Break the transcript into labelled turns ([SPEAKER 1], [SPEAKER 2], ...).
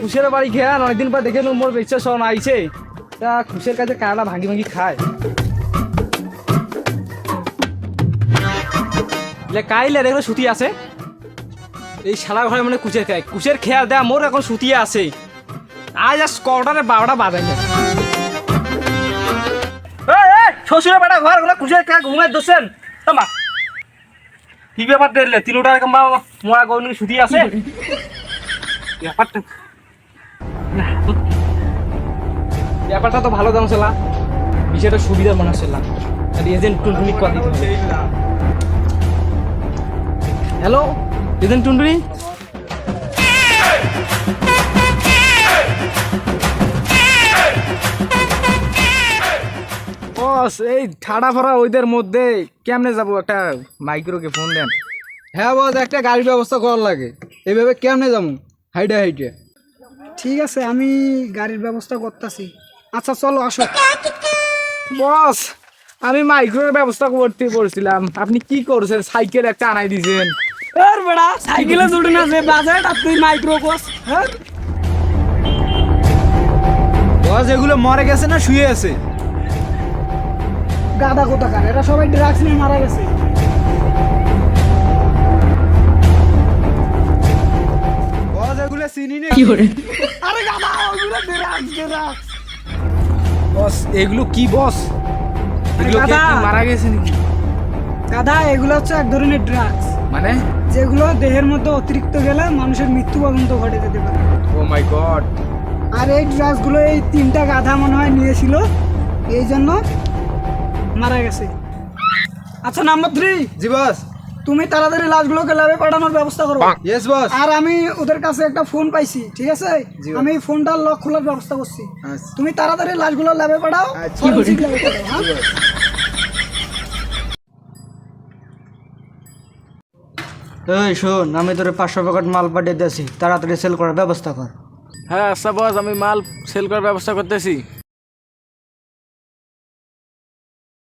[SPEAKER 1] খুশের বাড়ি খেয়ে অনেকদিন পর দেখে মোর ইচ্ছা শোন আইছে। তা খুশের কাছে কানা ভাঙি ভাঙি খায়। লে কাইলে দেখলে সুতি আছে? এই শালা ঘরে মানে কুচের খায়। কুচের খেয়াল দেয়া মোর এখন সুতিয়ে আছে। আজ আর কটারে বারোটা বাজে না। শ্বশুরের বেটা ঘরগুলো কুচের খেয়ে ঘুমাই দোষেন। তোমা কি ব্যাপার দেখলে? তিনোটার কিংবা মোড়া গৌনি সুতি আছে? ব্যাপারটা না, ব্যাপারটা তো ভালো দাম ছিল। বিষয়টা সুবিধার মনে হচ্ছিল আর এজেন্ট টুনটুনি দিতে হ্যালো এজেন্ট টুনটুনি? বস এই ঠাডা ফরা ওইদের মধ্যে কেমনে যাব? একটা মাইক্রোকে ফোন দেন।
[SPEAKER 2] হ্যাঁ বস একটা গাড়ির ব্যবস্থা করার লাগে। এইভাবে কেমনে যাব? হাইডে হাইটে
[SPEAKER 3] ঠিক আছে আমি গাড়ির ব্যবস্থা করতেছি। আচ্ছা চলো আসো।
[SPEAKER 1] বস আমি মাইক্রোর ব্যবস্থা করতে বলছিলাম। আপনি কি করছেন? সাইকেল একটা আনাই দিয়েছেন
[SPEAKER 3] এর বেড়া সাইকেলে জুড়ে না যে বাজেট আর তুই মাইক্রো কোস হ্যাঁ?
[SPEAKER 2] বস এগুলো মরে গেছে না শুয়ে আছে?
[SPEAKER 3] গাদা কোথাকার? এরা সবাই ড্রাগস নিয়ে মারা গেছে। আরে গাদা ওগুলো ড্রাগস ড্রাগস
[SPEAKER 1] বস এগুলো কি বস? এগুলো কি মারা গেছে নাকি?
[SPEAKER 3] গাদা এগুলো হচ্ছে এক ধরনের ড্রাগস
[SPEAKER 1] মানে?
[SPEAKER 3] যেগুলো দেহের মধ্যে অতিরিক্ত গেলে মানুষের মৃত্যু পর্যন্ত ঘটে যেতে পারে।
[SPEAKER 1] ও মাই গড
[SPEAKER 3] আর এই ড্রাগসগুলো এই তিনটা গাধা মনে হয় নিয়েছিল। এই জন্য মারা গেছে। আচ্ছা নাম্বার থ্রি
[SPEAKER 2] জি বস।
[SPEAKER 3] তুমি তাড়াতাড়ি লাশগুলোকে ল্যাবে পাঠানোর ব্যবস্থা করো।
[SPEAKER 2] ইয়েস বস
[SPEAKER 3] আর আমি ওদের কাছে একটা ফোন পাইছি ঠিক আছে? আমি ফোনটার লক খোলার ব্যবস্থা করছি।
[SPEAKER 2] আচ্ছা।
[SPEAKER 3] তুমি তাড়াতাড়ি লাশগুলো ল্যাবে পাঠাও
[SPEAKER 2] আচ্ছা।
[SPEAKER 3] হ্যাঁ?
[SPEAKER 4] এই শোন আমি তোর পাঁচশো প্যাকেট মাল পাঠিয়ে দিয়েছি তাড়াতাড়ি সেল করার ব্যবস্থা কর।
[SPEAKER 1] হ্যাঁ আচ্ছা বস আমি মাল সেল করার ব্যবস্থা করতেছি।